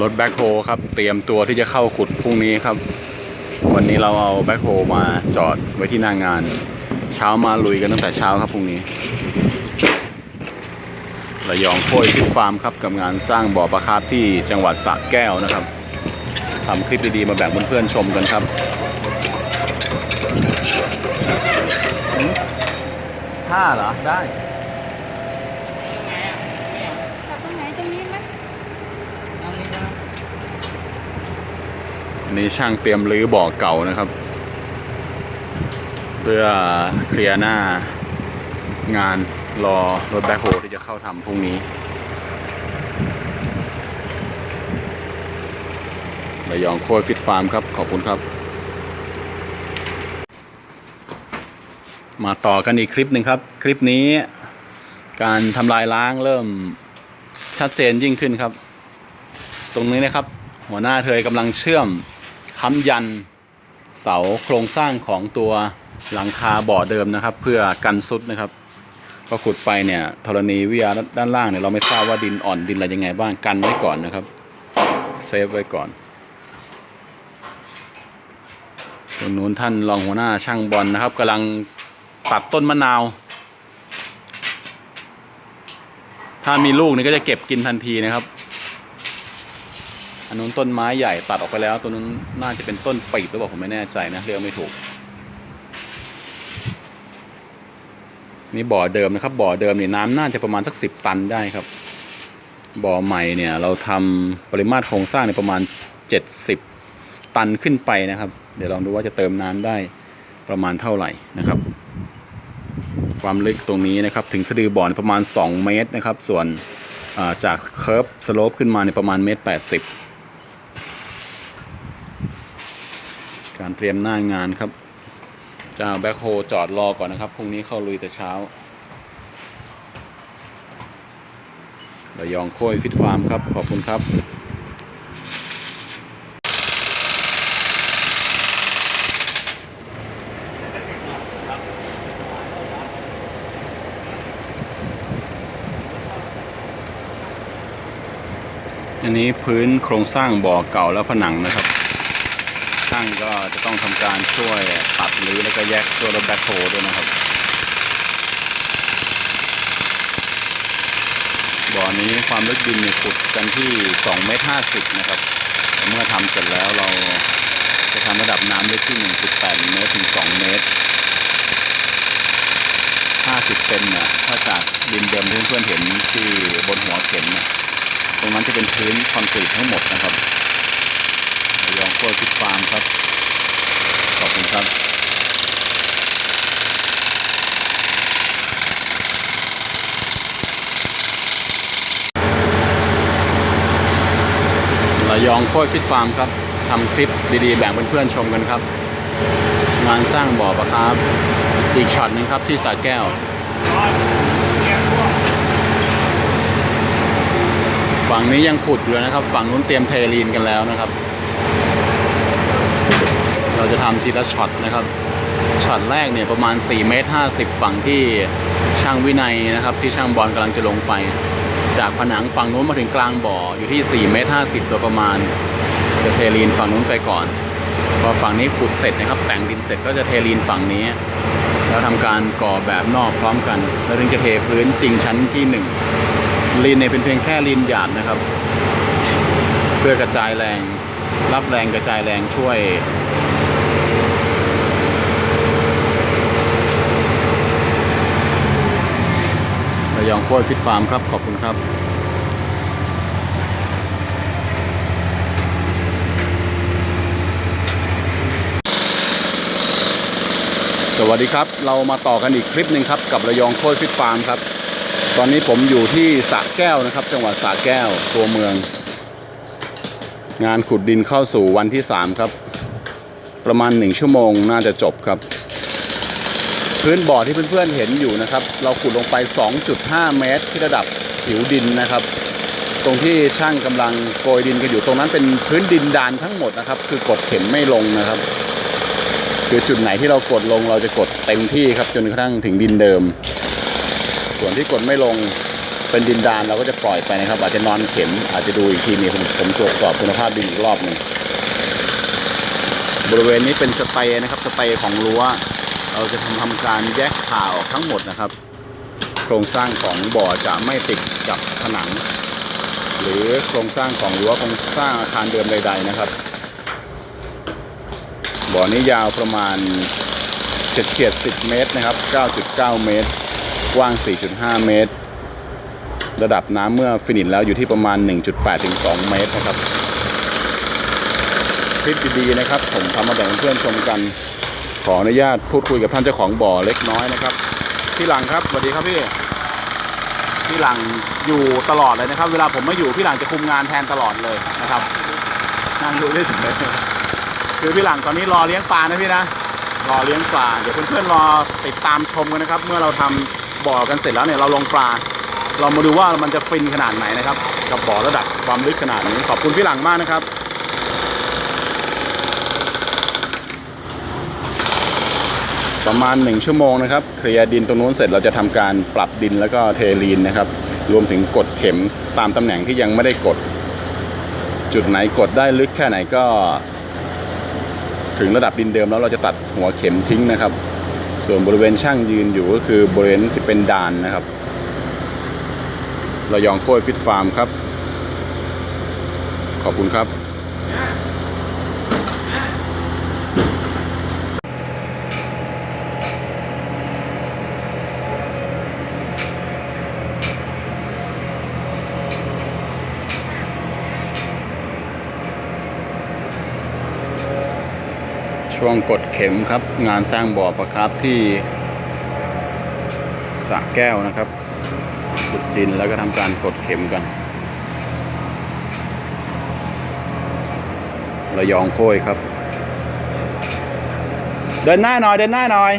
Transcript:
รถแบ็คโฮครับ เตรียมตัวที่จะเข้าขุดพรุ่งนี้ครับ วันนี้เราเอาแบ็คโฮมาจอดไว้ที่หน้างาน เช้ามาลุยกันตั้งแต่เช้าครับพรุ่งนี้ระยองโค้ยฟิตฟาร์มครับกับงานสร้างบ่อปลาคาร์ฟที่จังหวัดสระแก้วนะครับทำคลิปดีๆมาแบ่งเพื่อนๆชมกันครับห้าเหรอ ได้ จอดตรงไหนตรงนี้ไหม อั นี้ช่างเตรียมรื้อบ่อเก่านะครับ เพื่อเคลียร์หน้างานรอรถแบ็คโฮที่จะเข้าทำพรุ่งนี้ระยองโคยฟิตฟาร์มครับ ขอบคุณครับ มาต่อกันอีกคลิปหนึ่งครับ คลิปนี้ การทำลายล้างเริ่มชัดเจนยิ่งขึ้นครับ ตรงนี้นะครับ หัวหน้าเธอกำลังเชื่อม ค้ำยันเสาโครงสร้างของตัวหลังคาบ่อเดิมนะครับ เพื่อกันซุดนะครับก็ขุดไปเนี่ยธรณีวิทยาด้านล่างเนี่ยเราไม่ทราบว่าดินอ่อนดินอะไรยังไงบ้างกันไว้ก่อนนะครับเซฟไว้ก่อนตรงนู้นท่านรองหัวหน้าช่างบอลนะครับกำลังตัดต้นมะนาว ถ้ามีลูกนี่ก็จะเก็บกินทันทีนะครับ อันนู้นต้นไม้ใหญ่ตัดออกไปแล้ว ตัวนู้นน่าจะเป็นต้นปีบหรือเปล่าผมไม่แน่ใจนะเรียกไม่ถูก นี่บ่อเดิมนะครับ บ่อเดิมเนี่ยน้ำน่าจะประมาณสักสิบตันได้ครับ บ่อใหม่เนี่ย เราทำปริมาตรโครงสร้างในประมาณเจ็ดสิบตันขึ้นไปนะครับ เดี๋ยวลองดูว่าจะเติมน้ำได้ประมาณเท่าไหร่นะครับ ความลึกตรงนี้นะครับ ถึงสะดือบ่อนประมาณ 2 เมตรนะครับ ส่วนจากเคิร์ฟสโลปขึ้นมาในประมาณเมตรแปดสิบ การเตรียมหน้างานครับจะเอาแบ็คโฮจอดรอก่อนนะครับพรุ่งนี้เข้าลุยแต่เช้าระยองโค้ยฟิตฟาร์มครับ ขอบคุณครับอันนี้พื้นโครงสร้างบ่อเก่าและผนังนะครับ ช่างก็จะต้องทำการช่วยตัดหรือแล้วก็แยกตัวรถแบ็คโฮด้วยนะครับ บ่อนี้ความลึกดินเนี่ยขุดกันที่2เมตร50 นะครับ เมื่อทำเสร็จแล้วเราจะทำระดับน้ำลึกที่ 1.8 เมตรถึง 2 เมตร 50 เซนเนี่ยถ้าจากดินเดิมที่เพื่อนเห็นที่บนหัวเข็มเนี่ยตรงนั้นจะเป็นพื้นคอนกรีตทั้งหมดนะครับ ระยองโคตรฟิตฟาร์มครับ ขอบคุณครับระยองโคตรฟิตฟาร์มครับทำคลิปดีๆ แบ่งเพื่อนๆชมกันครับ งานสร้างบ่อปลาครับ อีกช็อตหนึงครับที่สาแก้วฝั่งนี้ยังขุดอยู่นะครับ ฝั่งนู้นเตรียมเทลีนกันแล้วนะครับ เราจะทำทีละช็อตนะครับช็อตแรกเนี่ยประมาณ4เมตร50 ฝั่งที่ช่างวินัยนะครับ ที่ช่างบอลกำลังจะลงไป จากผนังฝั่งนู้นมาถึงกลางบ่ออยู่ที่4เมตร50ตัวประมาณ จะเทลีนฝั่งนู้นไปก่อนพอฝั่งนี้ขุดเสร็จนะครับ แต่งดินเสร็จก็จะเทลีนฝั่งนี้ แล้วทำการก่อแบบนอกพร้อมกัน แล้วถึงจะเทพื้นจริงชั้นที่หนึ่งลีนเนี่ยเป็นเพียงแค่ลีนหยาบนะครับ เพื่อกระจายแรง รับแรงกระจายแรงช่วย ยองโค้ยฟิตฟาร์มครับ ขอบคุณครับสวัสดีครับ เรามาต่อกันอีกคลิปหนึ่งครับ กับระยองโค้ยฟิตฟาร์มครับ ตอนนี้ผมอยู่ที่สระแก้วนะครับ จังหวัดสระแก้วตัวเมือง งานขุดดินเข้าสู่วันที่ 3 ครับ ประมาณ 1 ชั่วโมงน่าจะจบครับ พื้นบ่อที่เพื่อนๆเห็นอยู่นะครับ เราขุดลงไป 2.5 เมตร ที่ระดับผิวดินนะครับ ตรงที่ช่างกำลังโกยดินกันอยู่ตรงนั้นเป็นพื้นดินดานทั้งหมดนะครับ คือกดเข็มไม่ลงนะครับ คือจุดไหนที่เรากดลงเราจะกดเต็มที่ครับจนกระทั่งถึงดินเดิม ส่วนที่กดไม่ลงเป็นดินดานเราก็จะปล่อยไปนะครับ อาจจะนอนเข็มอาจจะดูอีกทีนึงผมผมตรวจสอบคุณภาพดินอีกรอบหนึ่งบริเวณนี้เป็นสเตย์นะครับสเตย์ของรั้ว เราจะทำการแยกผ่าออกทั้งหมดนะครับ โครงสร้างของบ่อจะไม่ติดกับผนัง หรือโครงสร้างของรั้วโครงสร้างอาคารเดิมใด ๆนะครับ บ่อนี้ยาวประมาณเฉียดเฉียด10 เมตรนะครับ 9.9 เมตร กว้าง 4.5 เมตร ระดับน้ำเมื่อฟินิชแล้วอยู่ที่ประมาณ 1.8ถึง2เมตรนะครับคลิปดีๆนะครับ ผมทำมาแบ่งเพื่อนชมกัน ขออนุญาตพูดคุยกับท่านเจ้าของบ่อเล็กน้อยนะครับพี่หลังครับสวัสดีครับพี่พี่หลังอยู่ตลอดเลยนะครับ เวลาผมไม่อยู่พี่หลังจะคุมงานแทนตลอดเลยนะครับนั่งดูได้เฉยคือพี่หลังตอนนี้รอเลี้ยงปลานะพี่นะรอเลี้ยงปลาเดี๋ยวเพื่อนๆรอติดตามชมกันนะครับ เมื่อเราทำบ่อกันเสร็จแล้วเนี่ยเราลงปลา เรามาดูว่ามันจะฟินขนาดไหนนะครับ กับบ่อระดับความลึกขนาดนี้ขอบคุณพี่หลังมากนะครับ ประมาณ 1 ชั่วโมงนะครับเคลียร์ดินตรงนู้นเสร็จเราจะทำการปรับดินแล้วก็เทลีนนะครับ รวมถึงกดเข็มตามตำแหน่งที่ยังไม่ได้กด จุดไหนกดได้ลึกแค่ไหนก็ ถึงระดับดินเดิมแล้วเราจะตัดหัวเข็มทิ้งนะครับ ส่วนบริเวณช่างยืนอยู่ก็คือบริเวณที่เป็นดานนะครับระยองโค้ยฟิตฟาร์มครับ ขอบคุณครับ ช่วงกดเข็มครับ งานสร้างบ่อประครับที่สระแก้วนะครับขุดดินแล้วก็ทำการกดเข็มกัน ระยองโค้ยครับ เดินหน้าหน่อย เดินหน้าหน่อย